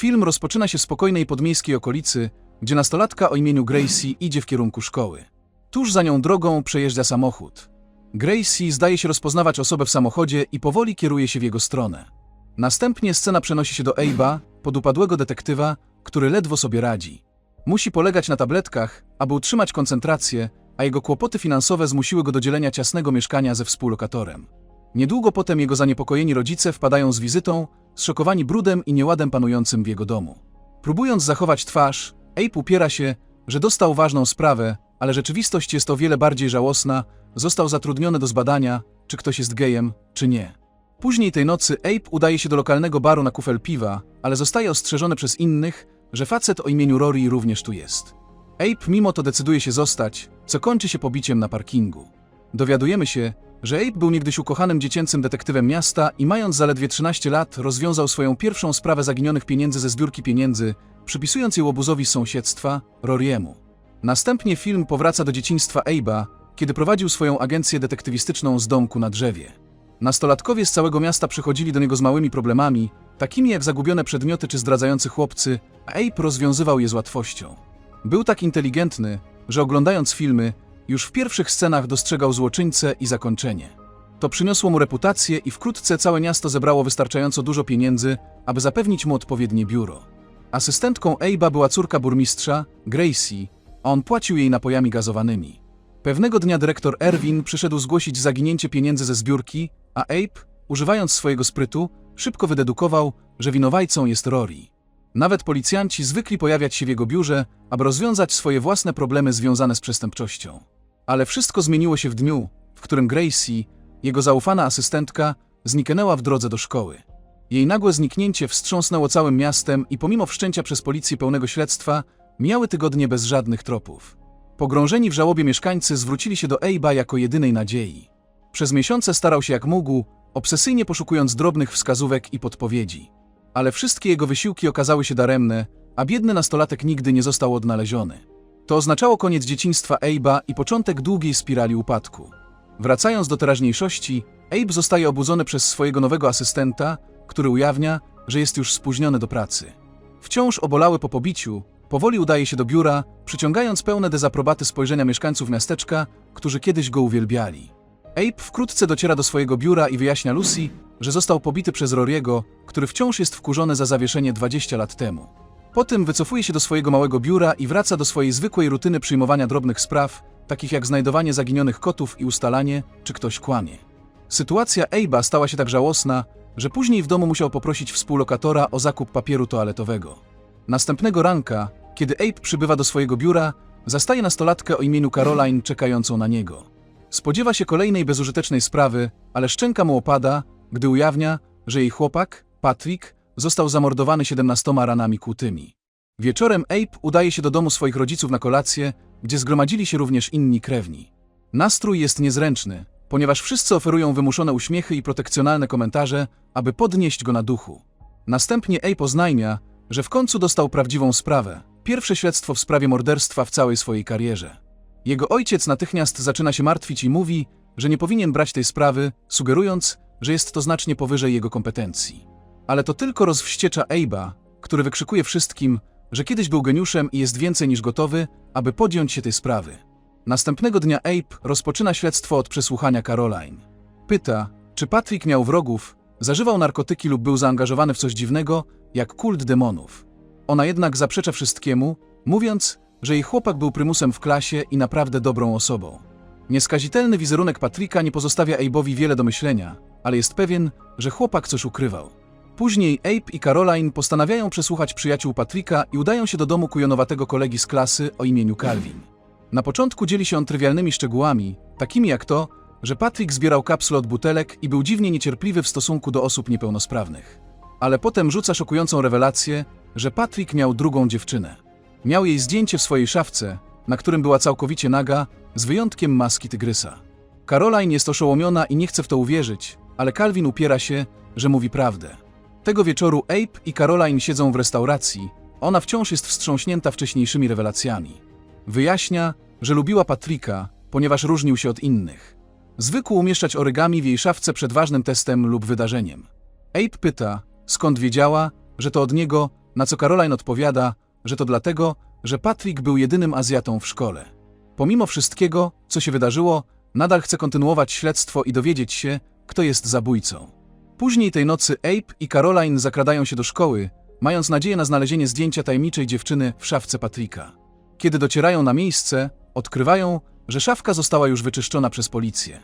Film rozpoczyna się w spokojnej podmiejskiej okolicy, gdzie nastolatka o imieniu Gracie idzie w kierunku szkoły. Tuż za nią drogą przejeżdża samochód. Gracie zdaje się rozpoznawać osobę w samochodzie i powoli kieruje się w jego stronę. Następnie scena przenosi się do Abe'a, podupadłego detektywa, który ledwo sobie radzi. Musi polegać na tabletkach, aby utrzymać koncentrację, a jego kłopoty finansowe zmusiły go do dzielenia ciasnego mieszkania ze współlokatorem. Niedługo potem jego zaniepokojeni rodzice wpadają z wizytą, zszokowani brudem i nieładem panującym w jego domu. Próbując zachować twarz, Abe upiera się, że dostał ważną sprawę, ale rzeczywistość jest o wiele bardziej żałosna, został zatrudniony do zbadania, czy ktoś jest gejem, czy nie. Później tej nocy Abe udaje się do lokalnego baru na kufel piwa, ale zostaje ostrzeżony przez innych, że facet o imieniu Rory również tu jest. Abe mimo to decyduje się zostać, co kończy się pobiciem na parkingu. Dowiadujemy się, że Abe był niegdyś ukochanym dziecięcym detektywem miasta i mając zaledwie 13 lat rozwiązał swoją pierwszą sprawę zaginionych pieniędzy ze zbiórki pieniędzy, przypisując je łobuzowi z sąsiedztwa, Rory'emu. Następnie film powraca do dzieciństwa Abe'a, kiedy prowadził swoją agencję detektywistyczną z domku na drzewie. Nastolatkowie z całego miasta przychodzili do niego z małymi problemami, takimi jak zagubione przedmioty czy zdradzający chłopcy, a Abe rozwiązywał je z łatwością. Był tak inteligentny, że oglądając filmy, już w pierwszych scenach dostrzegał złoczyńcę i zakończenie. To przyniosło mu reputację i wkrótce całe miasto zebrało wystarczająco dużo pieniędzy, aby zapewnić mu odpowiednie biuro. Asystentką Abe'a była córka burmistrza, Gracie, a on płacił jej napojami gazowanymi. Pewnego dnia dyrektor Erwin przyszedł zgłosić zaginięcie pieniędzy ze zbiórki, a Abe, używając swojego sprytu, szybko wydedukował, że winowajcą jest Rory. Nawet policjanci zwykli pojawiać się w jego biurze, aby rozwiązać swoje własne problemy związane z przestępczością. Ale wszystko zmieniło się w dniu, w którym Gracie, jego zaufana asystentka, zniknęła w drodze do szkoły. Jej nagłe zniknięcie wstrząsnęło całym miastem i pomimo wszczęcia przez policję pełnego śledztwa, miały tygodnie bez żadnych tropów. Pogrążeni w żałobie mieszkańcy zwrócili się do Abe'a jako jedynej nadziei. Przez miesiące starał się jak mógł, obsesyjnie poszukując drobnych wskazówek i podpowiedzi. Ale wszystkie jego wysiłki okazały się daremne, a biedny nastolatek nigdy nie został odnaleziony. To oznaczało koniec dzieciństwa Abe'a i początek długiej spirali upadku. Wracając do teraźniejszości, Abe zostaje obudzony przez swojego nowego asystenta, który ujawnia, że jest już spóźniony do pracy. Wciąż obolały po pobiciu, powoli udaje się do biura, przyciągając pełne dezaprobaty spojrzenia mieszkańców miasteczka, którzy kiedyś go uwielbiali. Abe wkrótce dociera do swojego biura i wyjaśnia Lucy, że został pobity przez Rory'ego, który wciąż jest wkurzony za zawieszenie 20 lat temu. Po tym wycofuje się do swojego małego biura i wraca do swojej zwykłej rutyny przyjmowania drobnych spraw, takich jak znajdowanie zaginionych kotów i ustalanie, czy ktoś kłamie. Sytuacja Abe'a stała się tak żałosna, że później w domu musiał poprosić współlokatora o zakup papieru toaletowego. Następnego ranka, kiedy Abe przybywa do swojego biura, zastaje nastolatkę o imieniu Caroline czekającą na niego. Spodziewa się kolejnej bezużytecznej sprawy, ale szczęka mu opada, gdy ujawnia, że jej chłopak, Patrick, został zamordowany 17 ranami kłutymi. Wieczorem Abe udaje się do domu swoich rodziców na kolację, gdzie zgromadzili się również inni krewni. Nastrój jest niezręczny, ponieważ wszyscy oferują wymuszone uśmiechy i protekcjonalne komentarze, aby podnieść go na duchu. Następnie Abe oznajmia, że w końcu dostał prawdziwą sprawę, pierwsze śledztwo w sprawie morderstwa w całej swojej karierze. Jego ojciec natychmiast zaczyna się martwić i mówi, że nie powinien brać tej sprawy, sugerując, że jest to znacznie powyżej jego kompetencji. Ale to tylko rozwściecza Abe'a, który wykrzykuje wszystkim, że kiedyś był geniuszem i jest więcej niż gotowy, aby podjąć się tej sprawy. Następnego dnia Abe rozpoczyna śledztwo od przesłuchania Caroline. Pyta, czy Patrick miał wrogów, zażywał narkotyki lub był zaangażowany w coś dziwnego, jak kult demonów. Ona jednak zaprzecza wszystkiemu, mówiąc, że jej chłopak był prymusem w klasie i naprawdę dobrą osobą. Nieskazitelny wizerunek Patricka nie pozostawia Abe'owi wiele do myślenia, ale jest pewien, że chłopak coś ukrywał. Później Abe i Caroline postanawiają przesłuchać przyjaciół Patricka i udają się do domu kujonowatego kolegi z klasy o imieniu Calvin. Na początku dzieli się on trywialnymi szczegółami, takimi jak to, że Patrick zbierał kapsle od butelek i był dziwnie niecierpliwy w stosunku do osób niepełnosprawnych. Ale potem rzuca szokującą rewelację, że Patrick miał drugą dziewczynę. Miał jej zdjęcie w swojej szafce, na którym była całkowicie naga, z wyjątkiem maski tygrysa. Caroline jest oszołomiona i nie chce w to uwierzyć, ale Calvin upiera się, że mówi prawdę. Tego wieczoru Abe i Caroline siedzą w restauracji, ona wciąż jest wstrząśnięta wcześniejszymi rewelacjami. Wyjaśnia, że lubiła Patricka, ponieważ różnił się od innych. Zwykł umieszczać origami w jej szafce przed ważnym testem lub wydarzeniem. Abe pyta, skąd wiedziała, że to od niego, na co Caroline odpowiada, że to dlatego, że Patrick był jedynym Azjatą w szkole. Pomimo wszystkiego, co się wydarzyło, nadal chce kontynuować śledztwo i dowiedzieć się, kto jest zabójcą. Później tej nocy Abe i Caroline zakradają się do szkoły, mając nadzieję na znalezienie zdjęcia tajemniczej dziewczyny w szafce Patricka. Kiedy docierają na miejsce, odkrywają, że szafka została już wyczyszczona przez policję.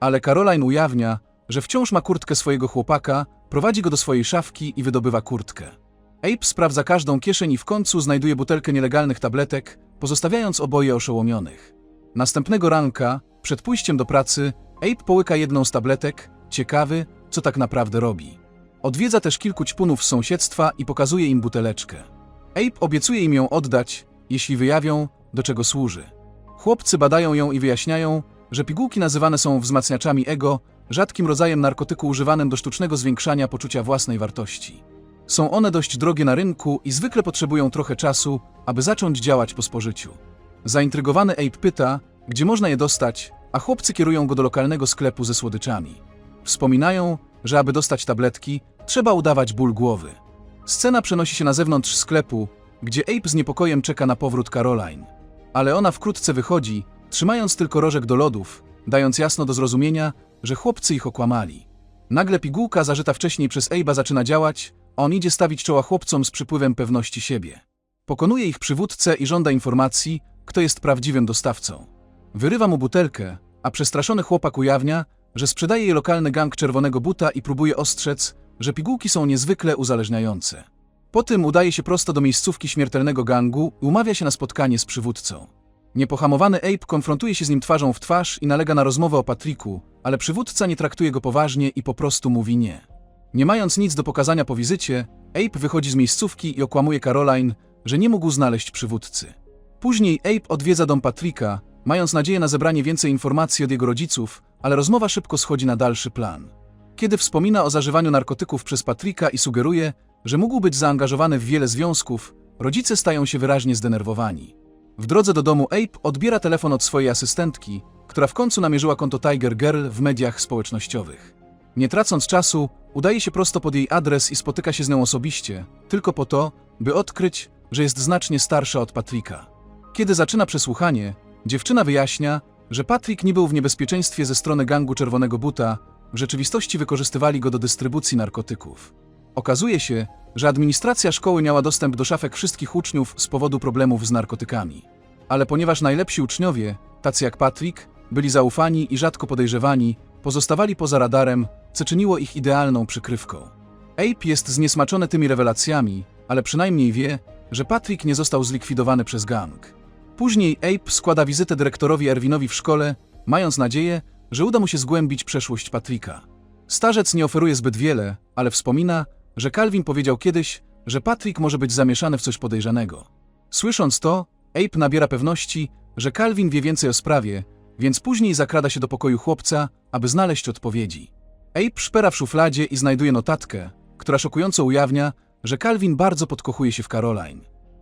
Ale Caroline ujawnia, że wciąż ma kurtkę swojego chłopaka, prowadzi go do swojej szafki i wydobywa kurtkę. Abe sprawdza każdą kieszeń i w końcu znajduje butelkę nielegalnych tabletek, pozostawiając oboje oszołomionych. Następnego ranka, przed pójściem do pracy, Abe połyka jedną z tabletek, ciekawy, co tak naprawdę robi. Odwiedza też kilku ćpunów z sąsiedztwa i pokazuje im buteleczkę. Abe obiecuje im ją oddać, jeśli wyjawią, do czego służy. Chłopcy badają ją i wyjaśniają, że pigułki nazywane są wzmacniaczami ego, rzadkim rodzajem narkotyku używanym do sztucznego zwiększania poczucia własnej wartości. Są one dość drogie na rynku i zwykle potrzebują trochę czasu, aby zacząć działać po spożyciu. Zaintrygowany Abe pyta, gdzie można je dostać, a chłopcy kierują go do lokalnego sklepu ze słodyczami. Wspominają, że aby dostać tabletki, trzeba udawać ból głowy. Scena przenosi się na zewnątrz sklepu, gdzie Abe z niepokojem czeka na powrót Caroline. Ale ona wkrótce wychodzi, trzymając tylko rożek do lodów, dając jasno do zrozumienia, że chłopcy ich okłamali. Nagle pigułka zażyta wcześniej przez Abe'a zaczyna działać, on idzie stawić czoła chłopcom z przypływem pewności siebie. Pokonuje ich przywódcę i żąda informacji, kto jest prawdziwym dostawcą. Wyrywa mu butelkę, a przestraszony chłopak ujawnia, że sprzedaje jej lokalny gang Czerwonego Buta i próbuje ostrzec, że pigułki są niezwykle uzależniające. Po tym udaje się prosto do miejscówki śmiertelnego gangu i umawia się na spotkanie z przywódcą. Niepohamowany Abe konfrontuje się z nim twarzą w twarz i nalega na rozmowę o Patricku, ale przywódca nie traktuje go poważnie i po prostu mówi nie. Nie mając nic do pokazania po wizycie, Abe wychodzi z miejscówki i okłamuje Caroline, że nie mógł znaleźć przywódcy. Później Abe odwiedza dom Patricka, mając nadzieję na zebranie więcej informacji od jego rodziców, ale rozmowa szybko schodzi na dalszy plan. Kiedy wspomina o zażywaniu narkotyków przez Patricka i sugeruje, że mógł być zaangażowany w wiele związków, rodzice stają się wyraźnie zdenerwowani. W drodze do domu Abe odbiera telefon od swojej asystentki, która w końcu namierzyła konto Tiger Girl w mediach społecznościowych. Nie tracąc czasu, udaje się prosto pod jej adres i spotyka się z nią osobiście, tylko po to, by odkryć, że jest znacznie starsza od Patricka. Kiedy zaczyna przesłuchanie, dziewczyna wyjaśnia, że Patrick nie był w niebezpieczeństwie ze strony gangu Czerwonego Buta, w rzeczywistości wykorzystywali go do dystrybucji narkotyków. Okazuje się, że administracja szkoły miała dostęp do szafek wszystkich uczniów z powodu problemów z narkotykami. Ale ponieważ najlepsi uczniowie, tacy jak Patrick, byli zaufani i rzadko podejrzewani, pozostawali poza radarem, co czyniło ich idealną przykrywką. Abe jest zniesmaczony tymi rewelacjami, ale przynajmniej wie, że Patrick nie został zlikwidowany przez gang. Później Abe składa wizytę dyrektorowi Erwinowi w szkole, mając nadzieję, że uda mu się zgłębić przeszłość Patricka. Starzec nie oferuje zbyt wiele, ale wspomina, że Calvin powiedział kiedyś, że Patrick może być zamieszany w coś podejrzanego. Słysząc to, Abe nabiera pewności, że Calvin wie więcej o sprawie, więc później zakrada się do pokoju chłopca, aby znaleźć odpowiedzi. Abe szpera w szufladzie i znajduje notatkę, która szokująco ujawnia, że Calvin bardzo podkochuje się w Caroline.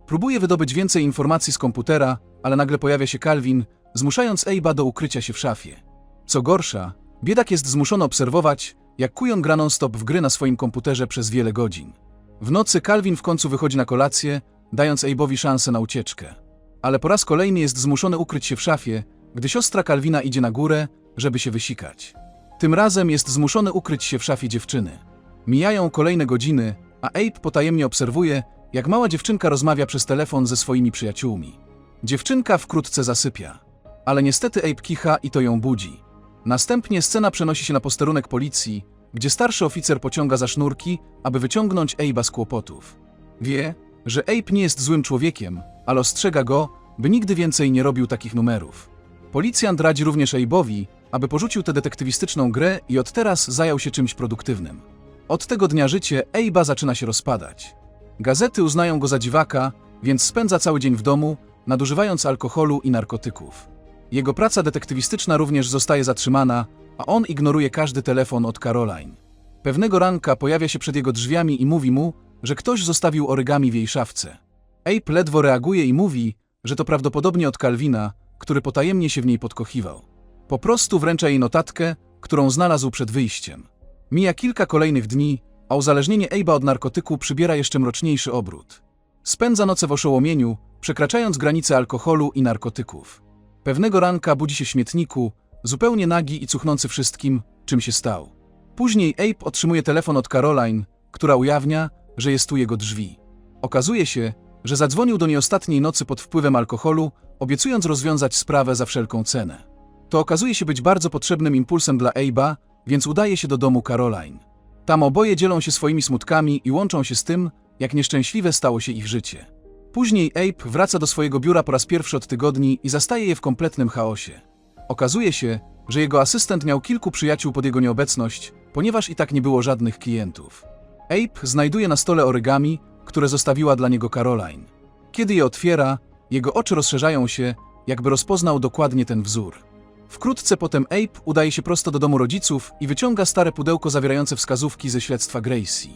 Próbuje wydobyć więcej informacji z komputera, ale nagle pojawia się Calvin, zmuszając Abe'a do ukrycia się w szafie. Co gorsza, biedak jest zmuszony obserwować, jak Kujon gra non-stop w gry na swoim komputerze przez wiele godzin. W nocy Calvin w końcu wychodzi na kolację, dając Abe'owi szansę na ucieczkę. Ale po raz kolejny jest zmuszony ukryć się w szafie, gdy siostra Calvina idzie na górę, żeby się wysikać. Tym razem jest zmuszony ukryć się w szafie dziewczyny. Mijają kolejne godziny, a Abe potajemnie obserwuje, jak mała dziewczynka rozmawia przez telefon ze swoimi przyjaciółmi. Dziewczynka wkrótce zasypia. Ale niestety Abe kicha i to ją budzi. Następnie scena przenosi się na posterunek policji, gdzie starszy oficer pociąga za sznurki, aby wyciągnąć Abe'a z kłopotów. Wie, że Abe nie jest złym człowiekiem, ale ostrzega go, by nigdy więcej nie robił takich numerów. Policjant radzi również Abe'owi, aby porzucił tę detektywistyczną grę i od teraz zajął się czymś produktywnym. Od tego dnia życie Abe'a zaczyna się rozpadać. Gazety uznają go za dziwaka, więc spędza cały dzień w domu, nadużywając alkoholu i narkotyków. Jego praca detektywistyczna również zostaje zatrzymana, a on ignoruje każdy telefon od Caroline. Pewnego ranka pojawia się przed jego drzwiami i mówi mu, że ktoś zostawił origami w jej szafce. Abe ledwo reaguje i mówi, że to prawdopodobnie od Calvina, który potajemnie się w niej podkochiwał. Po prostu wręcza jej notatkę, którą znalazł przed wyjściem. Mija kilka kolejnych dni, a uzależnienie Abe'a od narkotyku przybiera jeszcze mroczniejszy obrót. Spędza noce w oszołomieniu, przekraczając granice alkoholu i narkotyków. Pewnego ranka budzi się w śmietniku, zupełnie nagi i cuchnący wszystkim, czym się stał. Później Abe otrzymuje telefon od Caroline, która ujawnia, że jest tu jego drzwi. Okazuje się, że zadzwonił do niej ostatniej nocy pod wpływem alkoholu, obiecując rozwiązać sprawę za wszelką cenę. To okazuje się być bardzo potrzebnym impulsem dla Abe'a, więc udaje się do domu Caroline. Tam oboje dzielą się swoimi smutkami i łączą się z tym, jak nieszczęśliwe stało się ich życie. Później Abe wraca do swojego biura po raz pierwszy od tygodni i zastaje je w kompletnym chaosie. Okazuje się, że jego asystent miał kilku przyjaciół pod jego nieobecność, ponieważ i tak nie było żadnych klientów. Abe znajduje na stole origami, które zostawiła dla niego Caroline. Kiedy je otwiera, jego oczy rozszerzają się, jakby rozpoznał dokładnie ten wzór. Wkrótce potem Abe udaje się prosto do domu rodziców i wyciąga stare pudełko zawierające wskazówki ze śledztwa Gracie.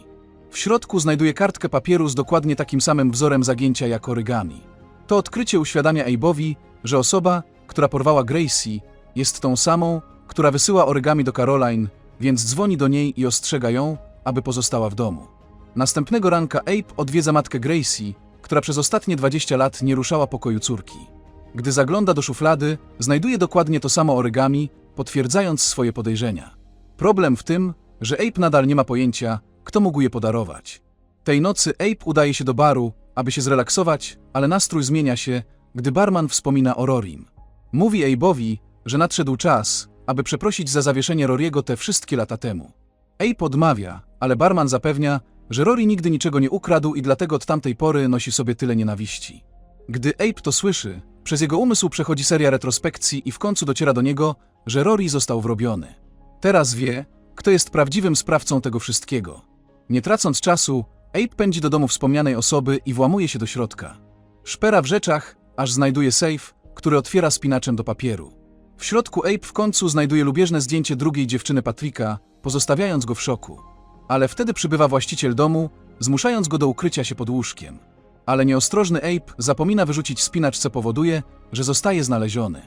W środku znajduje kartkę papieru z dokładnie takim samym wzorem zagięcia jak origami. To odkrycie uświadamia Abe'owi, że osoba, która porwała Gracie, jest tą samą, która wysyła origami do Caroline, więc dzwoni do niej i ostrzega ją, aby pozostała w domu. Następnego ranka Abe odwiedza matkę Gracie, która przez ostatnie 20 lat nie ruszała pokoju córki. Gdy zagląda do szuflady, znajduje dokładnie to samo origami, potwierdzając swoje podejrzenia. Problem w tym, że Abe nadal nie ma pojęcia, kto mógł je podarować. Tej nocy Abe udaje się do baru, aby się zrelaksować, ale nastrój zmienia się, gdy barman wspomina o Rorim. Mówi Abe'owi, że nadszedł czas, aby przeprosić za zawieszenie Roriego te wszystkie lata temu. Abe odmawia, ale barman zapewnia, że Rory nigdy niczego nie ukradł i dlatego od tamtej pory nosi sobie tyle nienawiści. Gdy Abe to słyszy, przez jego umysł przechodzi seria retrospekcji i w końcu dociera do niego, że Rory został wrobiony. Teraz wie, kto jest prawdziwym sprawcą tego wszystkiego. Nie tracąc czasu, Abe pędzi do domu wspomnianej osoby i włamuje się do środka. Szpera w rzeczach, aż znajduje safe, który otwiera spinaczem do papieru. W środku Abe w końcu znajduje lubieżne zdjęcie drugiej dziewczyny Patricka, pozostawiając go w szoku. Ale wtedy przybywa właściciel domu, zmuszając go do ukrycia się pod łóżkiem. Ale nieostrożny Abe zapomina wyrzucić spinacz, co powoduje, że zostaje znaleziony.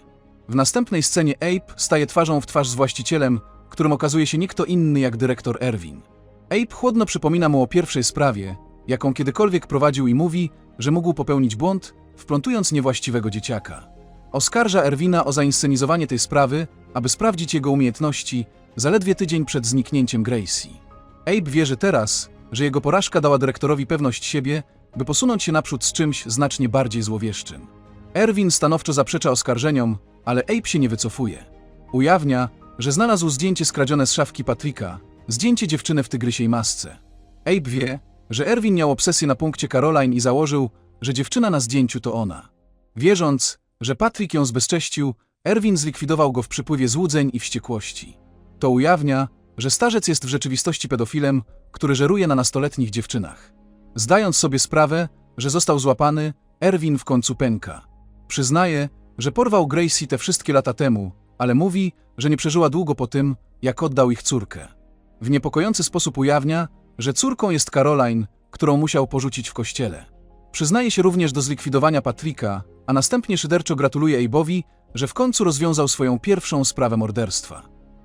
W następnej scenie Abe staje twarzą w twarz z właścicielem, którym okazuje się nie kto inny jak dyrektor Erwin. Abe chłodno przypomina mu o pierwszej sprawie, jaką kiedykolwiek prowadził i mówi, że mógł popełnić błąd, wplątując niewłaściwego dzieciaka. Oskarża Erwina o zainscenizowanie tej sprawy, aby sprawdzić jego umiejętności, zaledwie tydzień przed zniknięciem Gracie. Abe wierzy teraz, że jego porażka dała dyrektorowi pewność siebie, by posunąć się naprzód z czymś znacznie bardziej złowieszczym. Erwin stanowczo zaprzecza oskarżeniom, ale Abe się nie wycofuje. Ujawnia, że znalazł zdjęcie skradzione z szafki Patricka, zdjęcie dziewczyny w tygrysiej masce. Abe wie, że Erwin miał obsesję na punkcie Caroline i założył, że dziewczyna na zdjęciu to ona. Wierząc, że Patrick ją zbezcześcił, Erwin zlikwidował go w przypływie złudzeń i wściekłości. To ujawnia, że starzec jest w rzeczywistości pedofilem, który żeruje na nastoletnich dziewczynach. Zdając sobie sprawę, że został złapany, Erwin w końcu pęka. Przyznaje, że porwał Gracie te wszystkie lata temu, ale mówi, że nie przeżyła długo po tym, jak oddał ich córkę. W niepokojący sposób ujawnia, że córką jest Caroline, którą musiał porzucić w kościele. Przyznaje się również do zlikwidowania Patricka, a następnie szyderczo gratuluje Abe'owi, że w końcu rozwiązał swoją pierwszą sprawę morderstwa.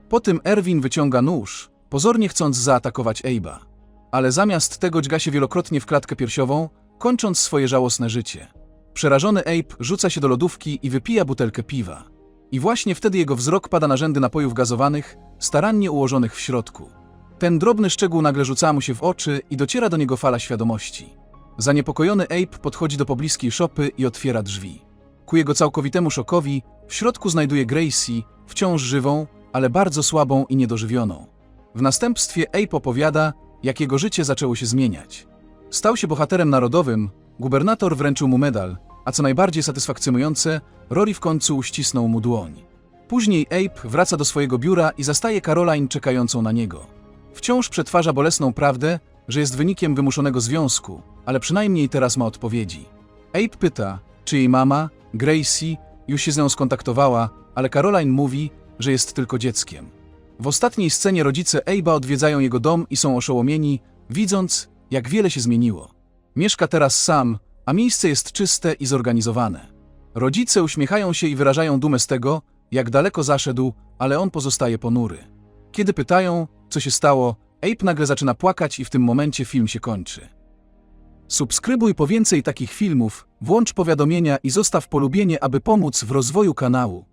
Po tym Erwin wyciąga nóż, pozornie chcąc zaatakować Abe'a. Ale zamiast tego dźga się wielokrotnie w klatkę piersiową, kończąc swoje żałosne życie. Przerażony Abe rzuca się do lodówki i wypija butelkę piwa. I właśnie wtedy jego wzrok pada na rzędy napojów gazowanych, starannie ułożonych w środku. Ten drobny szczegół nagle rzuca mu się w oczy i dociera do niego fala świadomości. Zaniepokojony Abe podchodzi do pobliskiej szopy i otwiera drzwi. Ku jego całkowitemu szokowi, w środku znajduje Gracie, wciąż żywą, ale bardzo słabą i niedożywioną. W następstwie Abe opowiada, jak jego życie zaczęło się zmieniać. Stał się bohaterem narodowym, gubernator wręczył mu medal, a co najbardziej satysfakcjonujące, Rory w końcu uścisnął mu dłoń. Później Abe wraca do swojego biura i zastaje Caroline czekającą na niego. Wciąż przetwarza bolesną prawdę, że jest wynikiem wymuszonego związku, ale przynajmniej teraz ma odpowiedzi. Abe pyta, czy jej mama, Gracie, już się z nią skontaktowała, ale Caroline mówi, że jest tylko dzieckiem. W ostatniej scenie rodzice Abe'a odwiedzają jego dom i są oszołomieni, widząc, jak wiele się zmieniło. Mieszka teraz sam, a miejsce jest czyste i zorganizowane. Rodzice uśmiechają się i wyrażają dumę z tego, jak daleko zaszedł, ale on pozostaje ponury. Kiedy pytają, co się stało, Abe nagle zaczyna płakać i w tym momencie film się kończy. Subskrybuj po więcej takich filmów, włącz powiadomienia i zostaw polubienie, aby pomóc w rozwoju kanału.